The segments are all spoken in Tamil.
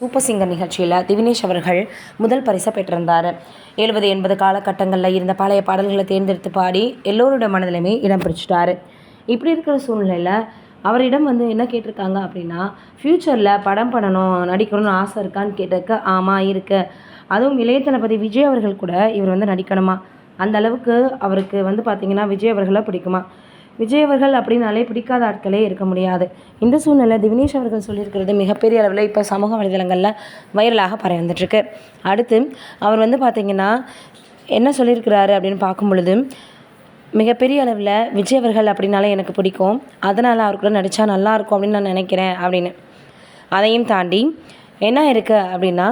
சூப்பர் சிங்கர் நிகழ்ச்சியில் திவினேஷ் அவர்கள் முதல் பரிசை பெற்றிருந்தார். எழுபது எண்பது காலகட்டங்களில் இருந்த பழைய பாடல்களை தேர்ந்தெடுத்து பாடி எல்லோருடைய மனதிலையுமே இடம் பிடிச்சிட்டாரு. இப்படி இருக்கிற சூழ்நிலையில் அவரிடம் வந்து என்ன கேட்டிருக்காங்க அப்படின்னா ஃப்யூச்சரில் படம் பண்ணணும் நடிக்கணும்னு ஆசை இருக்கான்னு கேட்டதுக்கு ஆமாம் இருக்கு. அதுவும் இளைய தளபதி விஜய் அவர்கள் கூட இவர் வந்து நடிக்கணுமா? அந்த அளவுக்கு அவருக்கு வந்து பார்த்திங்கன்னா விஜய் அவர்களை பிடிக்குமா? விஜய் அவர்கள் அப்படின்னாலே பிடிக்காத ஆட்களே இருக்க முடியாது. இந்த சூழ்நிலை திவினேஷ் அவர்கள் சொல்லியிருக்கிறது மிகப்பெரிய அளவில் இப்போ சமூக வலைதளங்களில் வைரலாக பரவி வந்துட்டுருக்கு அடுத்து அவர் வந்து பார்த்திங்கன்னா என்ன சொல்லியிருக்கிறாரு அப்படின்னு பார்க்கும் பொழுது மிகப்பெரிய அளவில் விஜய் அவர்கள் அப்படின்னாலே எனக்கு பிடிக்கும். அதனால் அவர் கூட நடித்தா நல்லாயிருக்கும் அப்படின்னு நான் நினைக்கிறேன் அப்படின்னு. அதையும் தாண்டி என்ன இருக்குது அப்படின்னா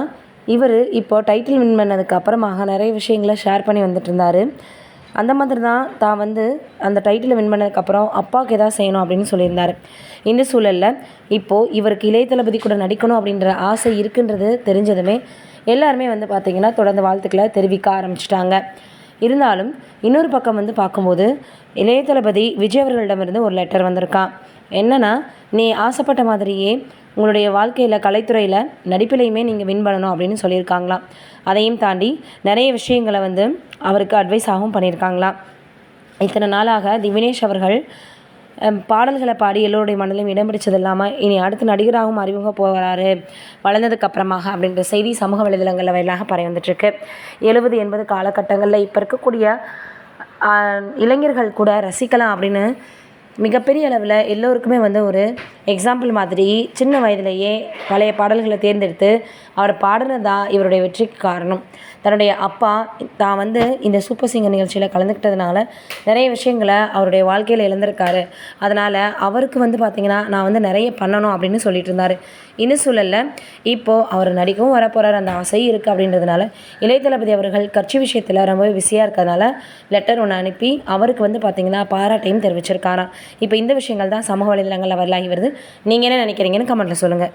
இவர் இப்போ டைட்டில் வின் பண்ணதுக்கு அப்புறமாக நிறைய விஷயங்களை ஷேர் பண்ணி வந்துட்டு இருந்தார். அந்த மாதிரி தான் தான் வந்து அந்த டைட்டிலை வின் பண்ணதுக்கப்புறம் அப்பாவுக்கு எதாவது செய்யணும் அப்படின்னு சொல்லியிருந்தார். இந்த சூழலில் இப்போது இவருக்கு இளைய தளபதி கூட நடிக்கணும் அப்படின்ற ஆசை இருக்குன்றது தெரிஞ்சதுமே எல்லாருமே வந்து பார்த்திங்கன்னா தொடர்ந்து வாழ்த்துக்களை தெரிவிக்க ஆரம்பிச்சிட்டாங்க. இருந்தாலும் இன்னொரு பக்கம் வந்து பார்க்கும்போது இளைய தளபதி விஜய் அவர்களிடமிருந்து ஒரு லெட்டர் வந்திருக்கான். என்னென்னா நீ ஆசைப்பட்ட மாதிரியே உங்களுடைய வாழ்க்கையில் கலைத்துறையில் நடிப்பிலையுமே நீங்கள் வின் பண்ணணும் அப்படின்னு சொல்லியிருக்காங்களாம் அதையும் தாண்டி நிறைய விஷயங்களை வந்து அவருக்கு அட்வைஸாகவும் பண்ணியிருக்காங்களாம் இத்தனை நாளாக திவினேஷ் அவர்கள் பாடல்களை பாடி எல்லோருடைய மனதிலும் இடம் பிடிச்சது இல்லாமல் இனி அடுத்து நடிகராகவும் அறிமுக போகிறாரு. வளர்ந்ததுக்கு அப்புறமாக அப்படின்ற செய்தி சமூக வலைதளங்களில் வழியாக பரவி வந்துட்டுருக்கு. எழுபது எண்பது காலகட்டங்களில் இப்போ இருக்கக்கூடிய இளைஞர்கள் கூட ரசிக்கலாம் அப்படின்னு மிகப்பெரிய அளவில் எல்லோருக்குமே வந்து ஒரு எக்ஸாம்பிள் மாதிரி சின்ன வயதிலேயே பழைய பாடல்களை தேர்ந்தெடுத்து அவர் பாடினது தான் இவருடைய வெற்றிக்கு காரணம். தன்னுடைய அப்பா தான் வந்து இந்த சூப்பர் சிங்கர் நிகழ்ச்சியில் கலந்துக்கிட்டதுனால நிறைய விஷயங்களை அவருடைய வாழ்க்கையில் இழந்திருக்காரு. அதனால் அவருக்கு வந்து பார்த்திங்கன்னா நான் வந்து நிறைய பண்ணணும் அப்படின்னு சொல்லிட்டு இருந்தார். இன்னும் சூழலில் இப்போது அவர் நடிக்கவும் வரப்போகிறார் அந்த ஆசை இருக்குது அப்படின்றதுனால இளைய தளபதி அவர்கள் கட்சி விஷயத்தில் ரொம்பவே பிஸியாக இருக்கிறதுனால லெட்டர் ஒன்று அனுப்பி அவருக்கு வந்து பார்த்திங்கன்னா பாராட்டையும் தெரிவிச்சிருக்காராம். இப்போ இந்த விஷயங்கள் தான் சமூக வலைதளங்களில் வரலாகி வருது. நீங்கள் என்ன நினைக்கிறீங்கன்னு கமெண்ட்டில் சொல்லுங்கள்